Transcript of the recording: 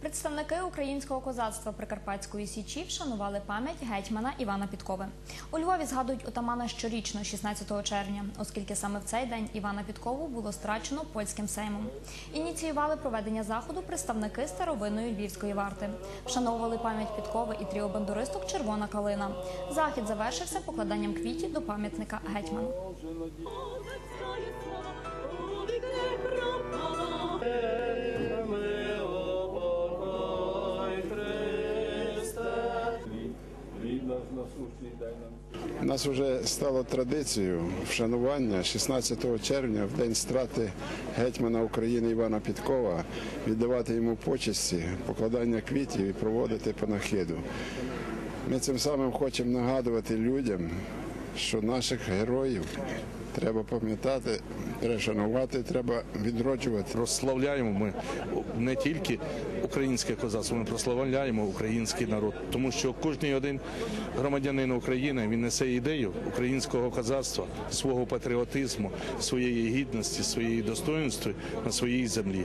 Представники українського козацтва Прикарпатської січі вшанували пам'ять гетьмана Івана Підкови. У Львові згадують отамана щорічно, 16 червня, оскільки саме в цей день Івана Підкову було страчено польським сеймом. Ініціювали проведення заходу представники старовинної львівської варти. Вшановували пам'ять Підкови і тріо бандуристок Червона калина. Захід завершився покладанням квітів до пам'ятника гетьману. У нас вже стало традицією вшанування 16 червня, в день страти гетьмана України Івана Підкова, віддавати йому почесті, покладання квітів і проводити панахиду. Ми цим самим хочемо нагадувати людям, що наших героїв треба пам'ятати, шанувати, треба відроджувати. прославляємо ми не тільки українське козацтво, ми прославляємо український народ, тому що кожен один громадянин України він несе ідею українського козацтва, свого патріотизму, своєї гідності, своєї достоинства на своїй землі.